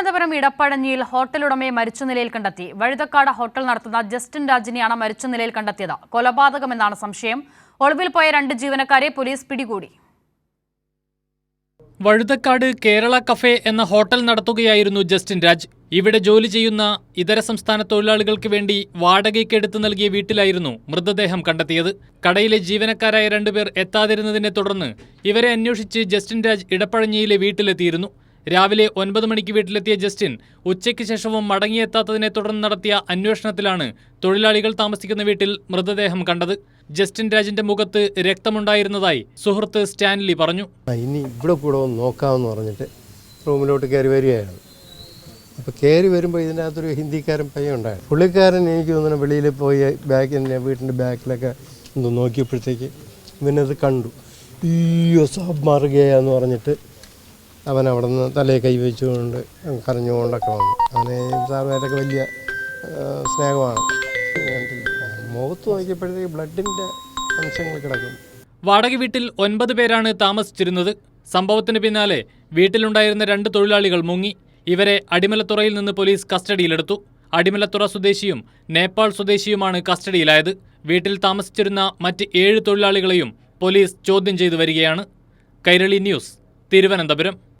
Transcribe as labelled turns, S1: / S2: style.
S1: Thiruvananthapuram ഇടപ്പഴഞ്ഞിയിൽ hotel ഉടമയെ മരിച്ച നിലയിൽ കണ്ടെത്തി. വഴുതക്കാട് ഹോട്ടൽ നടത്തുന്ന ജസ്റ്റിൻ രാജിനെയാണ് മരിച്ച നിലയിൽ കണ്ടെത്തിയത്. കൊലപാതകമെന്നാണ് സംശയം. ഒളിവിൽ പോയ രണ്ട് ജീവനക്കാരെ പോലീസ് പിടികൂടി.
S2: വഴുതക്കാട് കേരള കഫേ എന്ന ഹോട്ടൽ നടത്തുകയായിരുന്നു ജസ്റ്റിൻ രാജ്. ഇവിടെ ജോലി ചെയ്യുന്ന ഇതര സംസ്ഥാന തൊഴിലാളികൾക്ക് വേണ്ടി വാടകയ്ക്ക് എടുത്തു നൽകിയ വീട്ടിലായിരുന്നു മൃതദേഹം കണ്ടെത്തിയത്. കടയിലെ ജീവനക്കാരായ രണ്ടുപേർ എത്താതിരുന്നതിനെ തുടർന്ന് ഇവരെ അന്വേഷിച്ച് ജസ്റ്റിൻ രാജ് ഇടപ്പഴഞ്ഞിയിലെ വീട്ടിലെത്തിയിരുന്നു. രാവിലെ ഒൻപത് മണിക്ക് വീട്ടിലെത്തിയ ജസ്റ്റിൻ ഉച്ചയ്ക്ക് ശേഷവും മടങ്ങിയെത്താത്തതിനെ തുടർന്ന് നടത്തിയ അന്വേഷണത്തിലാണ് തൊഴിലാളികൾ താമസിക്കുന്ന വീട്ടിൽ മൃതദേഹം കണ്ടത്. ജസ്റ്റിൻ രാജിന്റെ മുഖത്ത് രക്തമുണ്ടായിരുന്നതായി സുഹൃത്ത് സ്റ്റാൻലി പറഞ്ഞു.
S3: ഇനി ഇവിടെ കൂടെ നോക്കാമെന്ന് പറഞ്ഞിട്ട് റൂമിലോട്ട് കയറി വരികയാണ്. അപ്പോൾ കയറി വരുമ്പോൾ ഇതിനകത്തൊരു ഹിന്ദിക്കാരൻ പയ്യൻ ഉണ്ടായിരുന്നു. പുള്ളിക്കാരൻ എനിക്ക് തോന്നുന്നു വെളിയിൽ പോയി ബാക്കിന്റെ വീട്ടിന്റെ ബാക്കിലൊക്കെ ഒന്ന് നോക്കിയപ്പോഴത്തേക്ക് ഇവനത് കണ്ടു. അയ്യോ സാബ് മാറുകയാന്ന് പറഞ്ഞിട്ട് അവൻ അവിടെ നിന്ന് തലയിൽ കൈവച്ചുകൊണ്ട് കരഞ്ഞുകൊണ്ടൊക്കെ വന്നു. അവനെ സാറുമായിട്ടൊക്കെ വലിയ സ്നേഹമാണ്. മുഖത്ത് നോക്കിയപ്പോഴത്തേക്ക് ബ്ലഡിന്റെ അംശങ്ങൾ കിടക്കും
S2: വാടക വീട്ടിൽ ഒൻപത് പേരാണ് താമസിച്ചിരുന്നത്. സംഭവത്തിന് പിന്നാലെ വീട്ടിലുണ്ടായിരുന്ന രണ്ട് തൊഴിലാളികൾ മുങ്ങി. ഇവരെ അടിമലത്തുറയിൽ നിന്ന് പോലീസ് കസ്റ്റഡിയിലെടുത്തു. അടിമലത്തുറ സ്വദേശിയും നേപ്പാൾ സ്വദേശിയുമാണ് കസ്റ്റഡിയിലായത്. വീട്ടിൽ താമസിച്ചിരുന്ന മറ്റ് ഏഴ് തൊഴിലാളികളെയും പോലീസ് ചോദ്യം ചെയ്തു വരികയാണ്. കൈരളി ന്യൂസ്. തിരുവനന്തപുരം